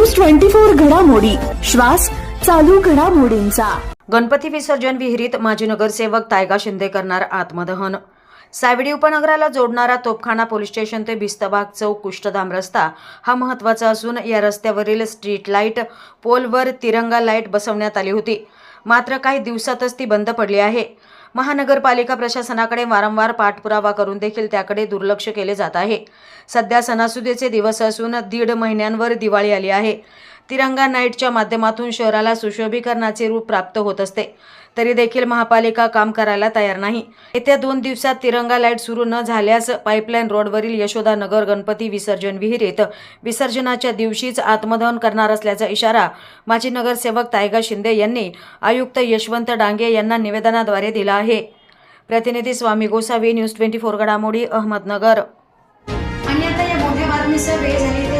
Twenty four घडामोडी. श्वास चालू घडामोडींचा. गणपती विसर्जन विहिरीत माजी नगरसेवक तायगा शिंदे करणार आत्मदहन. सायवडी उपनगराला जोडणारा तोपखाना पोलीस स्टेशन ते बिस्तबाग चौक कुष्ठधाम रस्ता हा महत्त्वाचा असून या रस्त्यावरील स्ट्रीट लाइट पोलवर तिरंगा लाइट बसवण्यात आली होती. मात्र काही दिवसातच ती बंद पडली आहे. महानगरपालिका प्रशासनाकडे वारंवार पाठपुरावा करून देखील त्याकडे दुर्लक्ष केले जात आहे. सध्या सणासुदीचे दिवस असून दीड महिन्यांवर दिवाळी आली आहे. तिरंगा नाईटच्या माध्यमातून शहराला सुशोभीकरणाचे रूप प्राप्त होत असते. तरी देखील महापालिका काम करायला तयार नाही. येत्या दोन दिवसात तिरंगा लाइट सुरू न झाल्यास पाईपलाईन रोडवरील यशोदा नगर गणपती विसर्जन विहिरीत विसर्जनाच्या दिवशीच आत्मदहन करणार असल्याचा इशारा माजी नगरसेवक तायगा शिंदे यांनी आयुक्त यशवंत डांगे यांना निवेदनाद्वारे दिला आहे. प्रतिनिधी Swami Gosavi news twenty four घडामोडी अहमदनगर. आणि आता या मोठ्या वेळ झाली